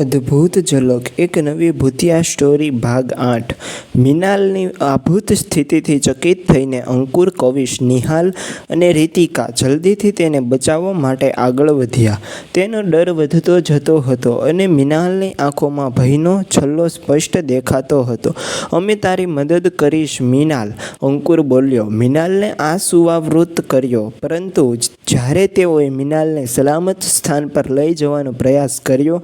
અદ્ભુત ઝલક. એક નવી ભૂતિયા સ્ટોરી ભાગ આઠ. મિનાલની અભૂત સ્થિતિથી ચકિત થઈને અંકુર, કવિશ, નિહાલ અને રીતિકા જલ્દીથી તેને બચાવવા માટે આગળ વધ્યા. તેનો ડર વધતો જતો હતો અને મિનાલની આંખોમાં ભયનો છલ્લો સ્પષ્ટ દેખાતો હતો. અમે તારી મદદ કરીશ, મિનાલ, અંકુર બોલ્યો. મિનાલને આ સુવાવૃત્ત કર્યો. પરંતુ જ્યારે તેઓએ મિનાલને સલામત સ્થાન પર લઈ જવાનો પ્રયાસ કર્યો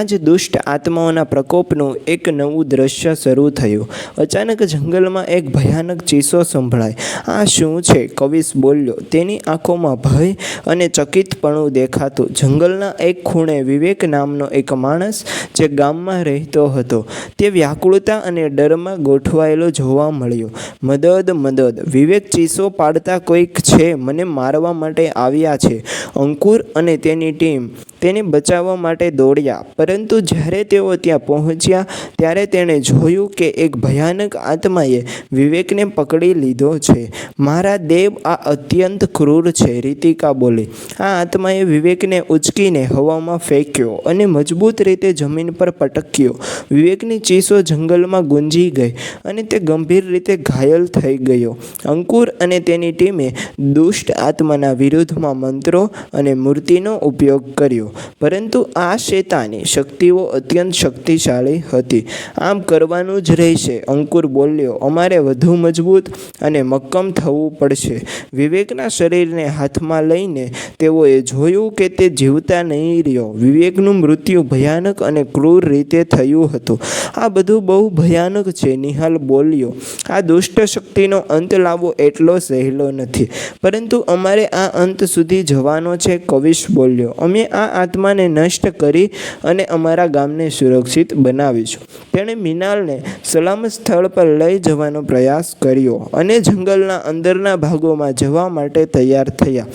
ત્યાં જ દુષ્ટ આત્માઓના પ્રકોપનું એક નવું દ્રશ્ય શરૂ થયું. અચાનક જંગલમાં એક ભયાનક ચીસો સંભળાય. આ શું છે? કવિશ બોલ્યો. તેની આંખોમાં ભય અને ચકિતપણું દેખાતું. જંગલના એક ખૂણે વિવેક નામનો એક માણસ જે ગામમાં રહેતો હતો. તે વ્યાકુળતા અને ડરમાં ગોઠવાયેલો જોવા મળ્યો. મદદ મદદ. વિવેક ચીસો પાડતા કોઈક છે. મને મારવા માટે આવ્યા છે. અંકુર અને તેની ટીમ તેને બચાવવા માટે દોડ્યા. પરંતુ જ્યારે તેઓ ત્યાં પહોંચ્યા, ત્યારે તેણે જોયું કે એક ભયાનક આત્માએ વિવેકને પકડી લીધો છે. મારા દેવ, આ અત્યંત ક્રૂર છે, રીતિકા બોલી. આ આત્માએ વિવેકને ઉચકીને હવામાં ફેંક્યો અને મજબૂત રીતે જમીન પર પટક્યો. વિવેકની ચીસો જંગલમાં ગુંજી ગઈ અને તે ગંભીર રીતે ઘાયલ થઈ ગયો. અંકુર અને તેની ટીમે દુષ્ટ આત્માના વિરુદ્ધમાં મંત્રો અને મૂર્તિનો ઉપયોગ કર્યો. પરંતુ આ શેતાની શક્તિઓ અત્યંત શક્તિશાળી હતી. આમ કરવાનું જ રહેશે. અંકુર બોલ્યો, અમારે વધુ મજબૂત અને મક્કમ થવું પડશે. વિવેકના શરીરને હાથમાં લઈને તેઓએ જોયું કે તે જીવતા નહીં રહ્યો. વિવેકનું મૃત્યુ ભયાનક અને ક્રૂર રીતે થયું હતું. આ બધું બહુ ભયાનક છે, નિહાલ બોલ્યો. આ દુષ્ટ શક્તિનો અંત લાવવો એટલો સહેલો નથી. પરંતુ અમારે આ અંત સુધી જવાનો છે, કવિશ બોલ્યો. અમે આ આત્માને નષ્ટ કરી અને અમારા ગામને સુરક્ષિત બનાવીશું. તેણે મિનાલને સલામત સ્થળ પર લઈ જવાનો પ્રયાસ કર્યો અને જંગલના અંદરના ભાગોમાં જવા માટે તૈયાર થયા.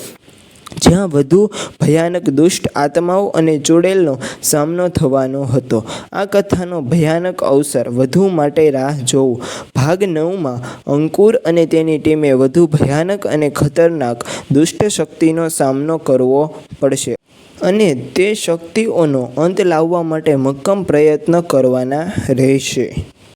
જ્યાં વધુ ભયાનક દુષ્ટ આત્માઓ અને ચૂડેલનો સામનો થવાનો હતો. આ કથાનો ભયાનક અવસર વધુ માટે રાહ જોવું ભાગ નવમાં અંકુર અને તેની ટીમે વધુ ભયાનક અને ખતરનાક દુષ્ટ શક્તિનો સામનો કરવો પડશે. અને તે શક્તિઓનો અંત લાવવા માટે મક્કમ પ્રયત્ન કરવાના રહેશે.